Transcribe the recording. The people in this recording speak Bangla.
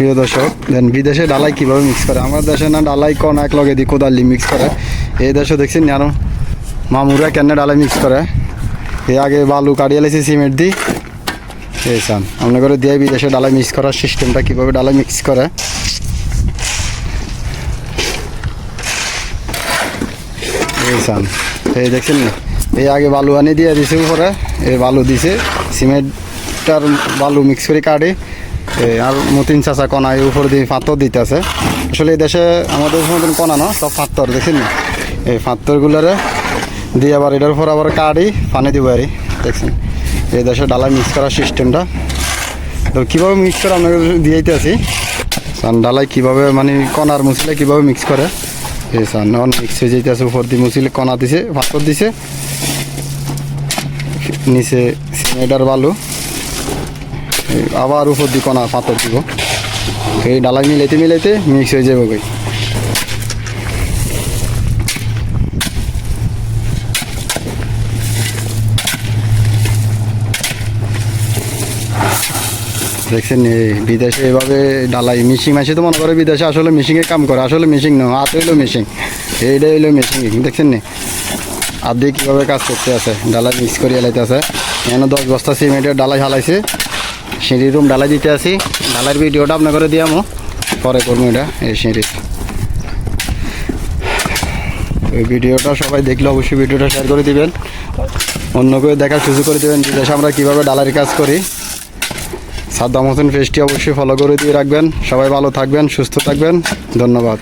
প্রিয় দর্শক, দেন বিদেশে ডালাই কীভাবে মিক্স করে? আমার দেশে না ডালাই, কন এক লগে দি কোদালি মিক্স করে। এই দেশে দেখছি না মামুরা কেন ডালাই মিক্স করে। এ আগে বালু কাটিয়ে লেছি, সিমেন্ট দি। এই সান আপনার করে দিয়ে বিদেশে ডালাই মিক্স করার সিস্টেমটা কীভাবে ডালাই মিক্স করে। এই সান, এই দেখছেন এই আগে বালু আনি দিয়ে দিছে উপরে এই বালু দিছে, সিমেন্টটার বালু মিক্স করে কাটে। আর মতিন চাচা কণা এই উপর দিয়ে পাথর দিতেছে। আসলে এই দেশে আমাদের মতন কণা না, সব দেখছেন না এই পাথরগুলোরে দিয়ে আবার এটার উপর আবার কাটি পানি দিব আর দেখছেন? এই দেশে ডালা মিক্স করার সিস্টেমটা তো কীভাবে মিক্স করে আপনাকে দিয়েইতে আছি সান ডালাই কীভাবে মানে কণার মুসলে কীভাবে মিক্স করে? এই সান অন মিক্স হয়ে যেতে আছে উপর দিয়ে মুসিলে কণা দিছে, পাথর দিছে। নিচে সিমেন্টার বালু। আবার উপর দিয়ে কণা পাথর দিব। এই ডালাই মিলাইতে মিলাইতে মিক্স হয়ে যাবে ওই দেখছেন বিদেশে এভাবে ডালাই মিশিং মাসে তো মনে করে বিদেশে আসলে মিশিংয়ে কাম করে, আসলে মিশিং না হাত হইল মিশিং এইটা হইল মিশিং দেখছেন নি? আর দিয়ে কীভাবে কাজ করতে আছে? ডালাই মিক্স করে এলাইতে আছে। এখানে দশ বস্তা সিমেন্টের ডালাই হালাইছে। সিঁড়ি রুম ডালাই দিতে আসি ডালাইয়ের ভিডিওটা আপনার করে দিয়ামো। পরে করব এটা, এই সিঁড়ির ওই ভিডিওটা সবাই দেখলে অবশ্যই ভিডিওটা শেয়ার করে দিবেন। অন্য কেউ দেখার সুযোগ করে দেবেন বিদেশে আমরা কীভাবে ডালাইয়ের কাজ করি। সাদ্দাম হোসেন পেজটি অবশ্যই ফলো করে দিয়ে রাখবেন। সবাই ভালো থাকবেন, সুস্থ থাকবেন। ধন্যবাদ।